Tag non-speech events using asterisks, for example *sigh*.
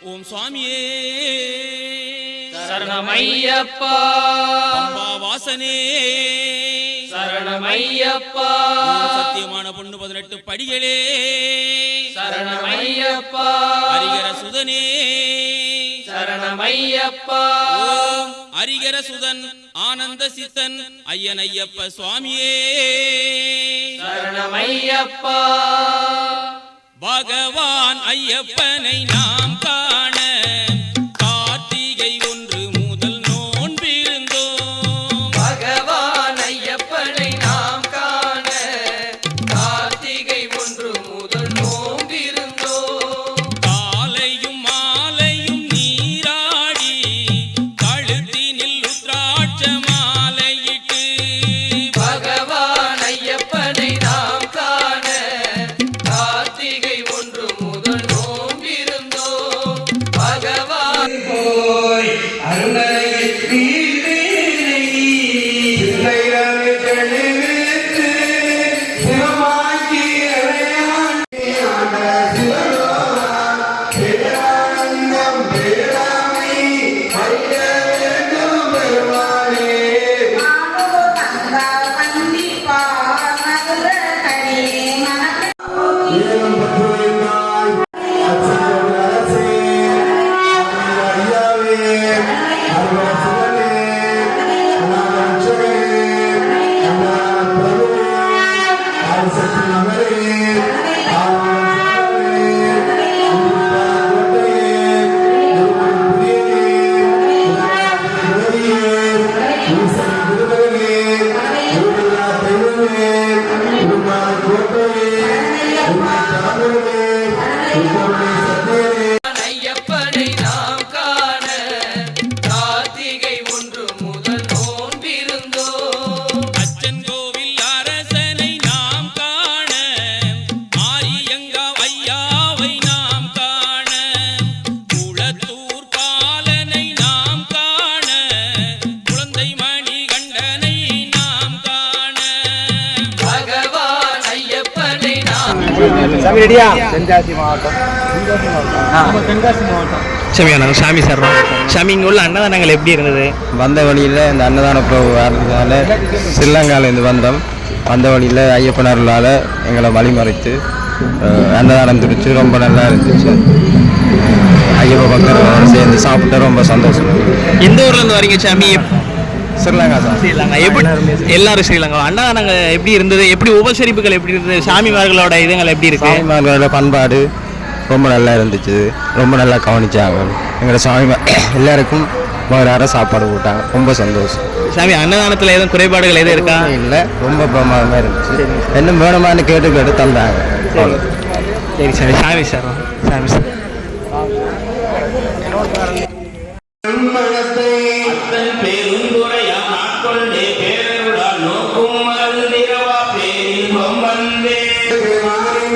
ஓம் சுவாமியே. சரணமையப்பா. வாசனே. சரணமையப்பா. சத்தியமான பொண்ணு பதினெட்டு படிகளே. சரணமையப்பா. ஹரிகர சுதனே. சரணமையப்பா. ஓம் ஹரிகர சுதன் ஆனந்த சித்தன் ஐயன் ஐயப்ப சுவாமியே. சரணமையப்பா. பகவான் ஐயப்பனை நாம் தென்காசி மாவட்டம். தென்காசி மாவட்டம். சாமி வணக்கம் சாமி சரணம். சாமி இங்கே உள்ள அன்னதானங்கள் எப்படி இருந்தது? வந்த வழியில் இந்த அன்னதான பிரபு வரதுனால ஸ்ரீலங்காலேருந்து வந்தோம். வந்த வழியில் ஐயப்பன் அருளால் எங்களை வழிமறைத்து அன்னதானம் துடிச்சு ரொம்ப நல்லா இருந்துச்சு. ஐயப்ப பக்தர்களோட சேர்ந்து சாப்பிட்டு ரொம்ப சந்தோஷம். எந்த ஊர்ல இருந்து வரீங்க சாமி? ஸ்ரீலங்கா தான் ஸ்ரீலங்கா எப்படி எல்லாரும் ஸ்ரீலங்கா அன்னதானங்கள் எப்படி இருந்தது? எப்படி உபசரிப்புகள் எப்படி இருந்தது? சாமிமார்களோட இதுங்கள் எப்படி இருக்கு? சாமிமார்களோட பண்பாடு ரொம்ப நல்லா இருந்துச்சு. ரொம்ப நல்லா கவனிச்சாங்க. எங்களோட சாமி *coughs* எல்லாருக்கும் வயிறார சாப்பாடு போட்டாங்க ரொம்ப சந்தோஷம். சாமி அன்னதானத்துல எதுவும் குறைபாடுகள் எதுவும் இருக்கா? இல்லை. ரொம்ப பிரமாதமாக இருந்துச்சு. என்ன வேணுமான்னு கேட்டு கேட்டு தந்தாங்க. அவ்வளவுதான். சரி சாமி சாமி சரணம் சாமி. சரணம்